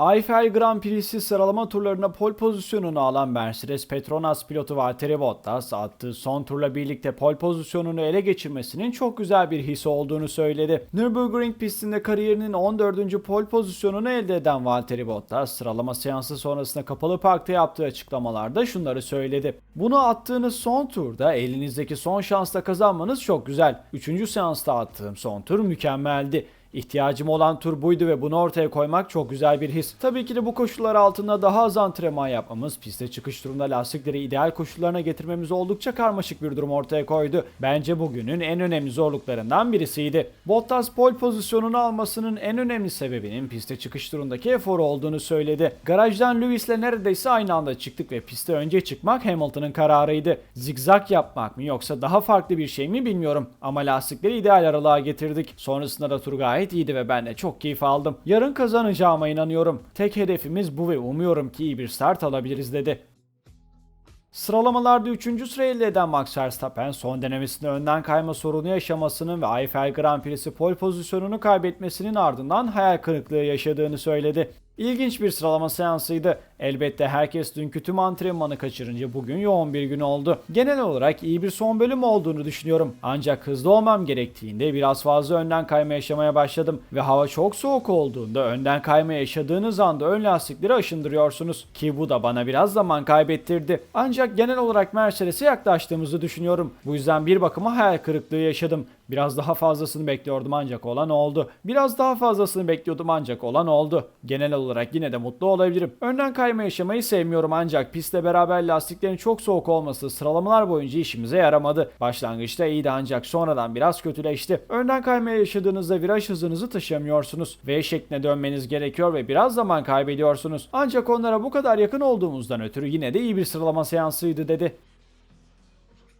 Eiffel Grand Prix'si sıralama turlarında pol pozisyonunu alan Mercedes Petronas pilotu Valtteri Bottas attığı son turla birlikte pol pozisyonunu ele geçirmesinin çok güzel bir his olduğunu söyledi. Nürburgring pistinde kariyerinin 14. pol pozisyonunu elde eden Valtteri Bottas sıralama seansı sonrasında kapalı parkta yaptığı açıklamalarda şunları söyledi. Bunu attığınız son turda elinizdeki son şansta kazanmanız çok güzel. 3. seansta attığım son tur mükemmeldi. İhtiyacım olan tur buydu ve bunu ortaya koymak çok güzel bir his. Tabii ki de bu koşullar altında daha az antrenman yapmamız, piste çıkış turunda lastikleri ideal koşullarına getirmemiz oldukça karmaşık bir durum ortaya koydu. Bence bugünün en önemli zorluklarından birisiydi. Bottas pole pozisyonunu almasının en önemli sebebinin piste çıkış turundaki eforu olduğunu söyledi. Garajdan Lewis'le neredeyse aynı anda çıktık ve piste önce çıkmak Hamilton'ın kararıydı. Zigzag yapmak mı yoksa daha farklı bir şey mi bilmiyorum ama lastikleri ideal aralığa getirdik. Sonrasında da tur gayet iyiydi ve ben de çok keyif aldım. Yarın kazanacağıma inanıyorum. Tek hedefimiz bu ve umuyorum ki iyi bir start alabiliriz dedi. Sıralamalarda 3. sırayı elde eden Max Verstappen son denemesinde önden kayma sorunu yaşamasının ve Eiffel Grand Prix'si pole pozisyonunu kaybetmesinin ardından hayal kırıklığı yaşadığını söyledi. İlginç bir sıralama seansıydı. Elbette herkes dünkü tüm antrenmanı kaçırınca bugün yoğun bir gün oldu. Genel olarak iyi bir son bölüm olduğunu düşünüyorum. Ancak hızlı olmam gerektiğinde biraz fazla önden kayma yaşamaya başladım. Ve hava çok soğuk olduğunda önden kayma yaşadığınız anda ön lastikleri aşındırıyorsunuz. Ki bu da bana biraz zaman kaybettirdi. Ancak genel olarak Mercedes'e yaklaştığımızı düşünüyorum. Bu yüzden bir bakıma hayal kırıklığı yaşadım. Biraz daha fazlasını bekliyordum ancak olan oldu. Biraz daha fazlasını bekliyordum ancak olan oldu. Genel olarak yine de mutlu olabilirim. Önden kayma yaşamayı sevmiyorum ancak pistle beraber lastiklerin çok soğuk olması sıralamalar boyunca işimize yaramadı. Başlangıçta iyiydi ancak sonradan biraz kötüleşti. Önden kayma yaşadığınızda viraj hızınızı taşıyamıyorsunuz. V şekline dönmeniz gerekiyor ve biraz zaman kaybediyorsunuz. Ancak onlara bu kadar yakın olduğumuzdan ötürü yine de iyi bir sıralama seansıydı dedi.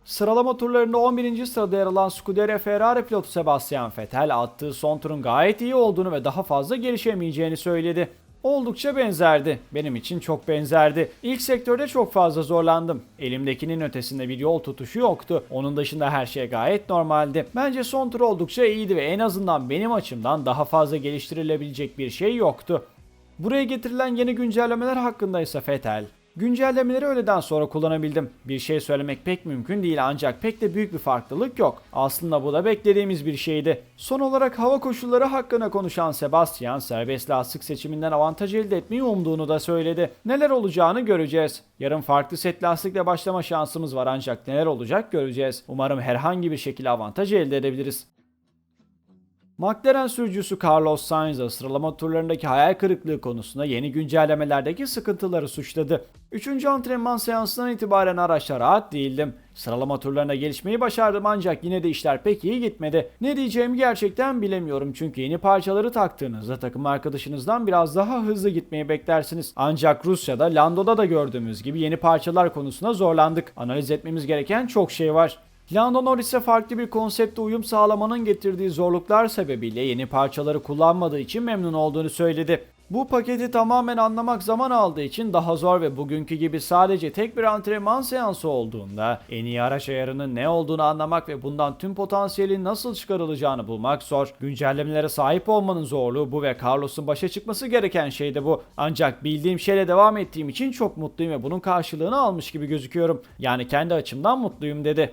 Sıralama turlarında 11. sırada yer alan Scuderia Ferrari pilotu Sebastian Vettel attığı son turun gayet iyi olduğunu ve daha fazla gelişemeyeceğini söyledi. Oldukça benzerdi. Benim için çok benzerdi. İlk sektörde çok fazla zorlandım. Elimdekinin ötesinde bir yol tutuşu yoktu. Onun dışında her şey gayet normaldi. Bence son tur oldukça iyiydi ve en azından benim açımdan daha fazla geliştirilebilecek bir şey yoktu. Buraya getirilen yeni güncellemeler hakkında ise Vettel, Güncellemeleri öğleden sonra kullanabildim. Bir şey söylemek pek mümkün değil ancak pek de büyük bir farklılık yok. Aslında bu da beklediğimiz bir şeydi. Son olarak hava koşulları hakkında konuşan Sebastian serbest lastik seçiminden avantaj elde etmeyi umduğunu da söyledi. Neler olacağını göreceğiz. Yarın farklı set lastikle başlama şansımız var ancak neler olacak göreceğiz. Umarım herhangi bir şekilde avantaj elde edebiliriz. McLaren sürücüsü Carlos Sainz sıralama turlarındaki hayal kırıklığı konusunda yeni güncellemelerdeki sıkıntıları suçladı. Üçüncü antrenman seansından itibaren araçta rahat değildim. Sıralama turlarına gelişmeyi başardım ancak yine de işler pek iyi gitmedi. Ne diyeceğimi gerçekten bilemiyorum çünkü yeni parçaları taktığınızda takım arkadaşınızdan biraz daha hızlı gitmeyi beklersiniz. Ancak Rusya'da, Lando'da da gördüğümüz gibi yeni parçalar konusunda zorlandık. Analiz etmemiz gereken çok şey var. Lando Norris'e farklı bir konsepte uyum sağlamanın getirdiği zorluklar sebebiyle yeni parçaları kullanmadığı için memnun olduğunu söyledi. Bu paketi tamamen anlamak zaman aldığı için daha zor ve bugünkü gibi sadece tek bir antrenman seansı olduğunda en iyi araç ayarının ne olduğunu anlamak ve bundan tüm potansiyelin nasıl çıkarılacağını bulmak zor. Güncellemelere sahip olmanın zorluğu bu ve Carlos'un başa çıkması gereken şey de bu. Ancak bildiğim şeyle devam ettiğim için çok mutluyum ve bunun karşılığını almış gibi gözüküyorum. Yani kendi açımdan mutluyum dedi.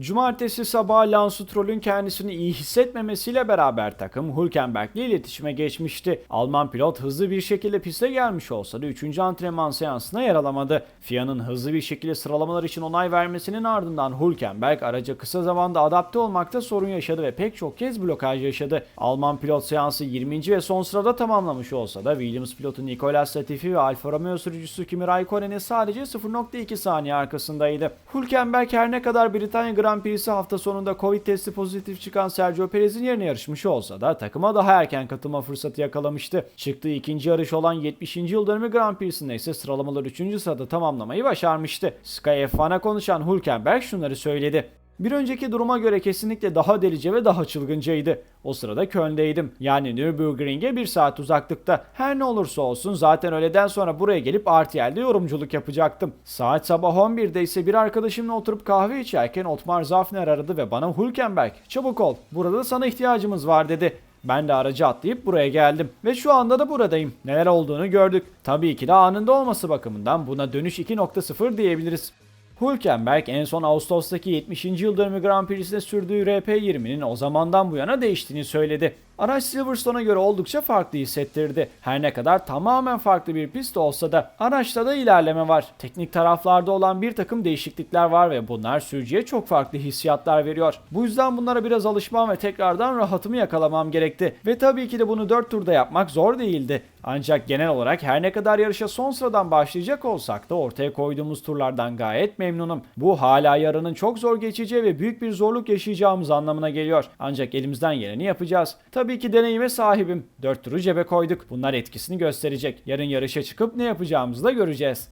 Cumartesi sabahı Lance Stroll'ün kendisini iyi hissetmemesiyle beraber takım Hülkenberg ile iletişime geçmişti. Alman pilot hızlı bir şekilde piste gelmiş olsa da 3. antrenman seansına yer alamadı. FIA'nın hızlı bir şekilde sıralamalar için onay vermesinin ardından Hülkenberg araca kısa zamanda adapte olmakta sorun yaşadı ve pek çok kez blokaj yaşadı. Alman pilot seansı 20. ve son sırada tamamlamış olsa da Williams pilotu Nicolas Latifi ve Alfa Romeo sürücüsü Kimi Raikkonen'in sadece 0.2 saniye arkasındaydı. Hülkenberg her ne kadar Britanya Grand Grand Prix'si hafta sonunda Covid testi pozitif çıkan Sergio Perez'in yerine yarışmış olsa da takıma daha erken katılma fırsatı yakalamıştı. Çıktığı ikinci yarış olan 70. yıl dönümü Grand Prix'sinde ise sıralamaları 3. sırada tamamlamayı başarmıştı. Sky F1'a konuşan Hülkenberg şunları söyledi. Bir önceki duruma göre kesinlikle daha delice ve daha çılgıncaydı. O sırada Köln'deydim. Yani Nürburgring'e bir saat uzaklıkta. Her ne olursa olsun zaten öğleden sonra buraya gelip RTL'de yorumculuk yapacaktım. Saat sabah 11'de ise bir arkadaşımla oturup kahve içerken Otmar Zafner aradı ve bana Hülkenberg çabuk ol burada sana ihtiyacımız var dedi. Ben de aracı atlayıp buraya geldim. Ve şu anda da buradayım. Neler olduğunu gördük. Tabii ki de anında olması bakımından buna dönüş 2.0 diyebiliriz. Hülkenberg en son Ağustos'taki 70. yıl dönümü Grand Prix'sinde sürdüğü RP20'nin o zamandan bu yana değiştiğini söyledi. Araç Silverstone'a göre oldukça farklı hissettirdi. Her ne kadar tamamen farklı bir pist olsa da araçta da ilerleme var. Teknik taraflarda olan bir takım değişiklikler var ve bunlar sürücüye çok farklı hissiyatlar veriyor. Bu yüzden bunlara biraz alışmam ve tekrardan rahatımı yakalamam gerekti. Ve tabii ki de bunu 4 turda yapmak zor değildi. Ancak genel olarak her ne kadar yarışa son sıradan başlayacak olsak da ortaya koyduğumuz turlardan gayet memnunum. Bu hala yarının çok zor geçeceği ve büyük bir zorluk yaşayacağımız anlamına geliyor. Ancak elimizden geleni yapacağız. Tabii ki deneyime sahibim. 4 turu cebe koyduk. Bunlar etkisini gösterecek. Yarın yarışa çıkıp ne yapacağımızı da göreceğiz.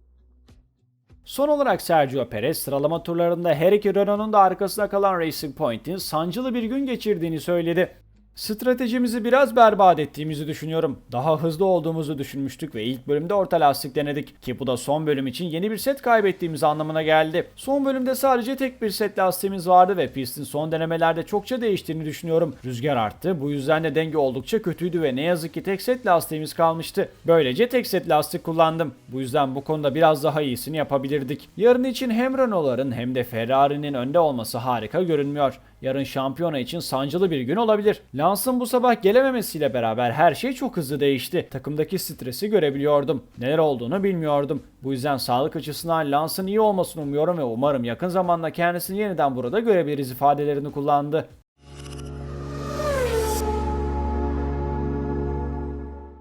Son olarak Sergio Perez sıralama turlarında her iki Renault'un da arkasında kalan Racing Point'in sancılı bir gün geçirdiğini söyledi. Stratejimizi biraz berbat ettiğimizi düşünüyorum. Daha hızlı olduğumuzu düşünmüştük ve ilk bölümde orta lastik denedik. Ki bu da son bölüm için yeni bir set kaybettiğimiz anlamına geldi. Son bölümde sadece tek bir set lastiğimiz vardı ve pistin son denemelerde çokça değiştiğini düşünüyorum. Rüzgar arttı. Bu yüzden de denge oldukça kötüydü ve ne yazık ki tek set lastiğimiz kalmıştı. Böylece tek set lastik kullandım. Bu yüzden bu konuda biraz daha iyisini yapabilirdik. Yarın için hem Renault'ların hem de Ferrari'nin önde olması harika görünmüyor. Yarın şampiyona için sancılı bir gün olabilir. Lance'ın bu sabah gelememesiyle beraber her şey çok hızlı değişti. Takımdaki stresi görebiliyordum. Neler olduğunu bilmiyordum. Bu yüzden sağlık açısından Lance'ın iyi olmasını umuyorum ve umarım yakın zamanda kendisini yeniden burada görebiliriz ifadelerini kullandı.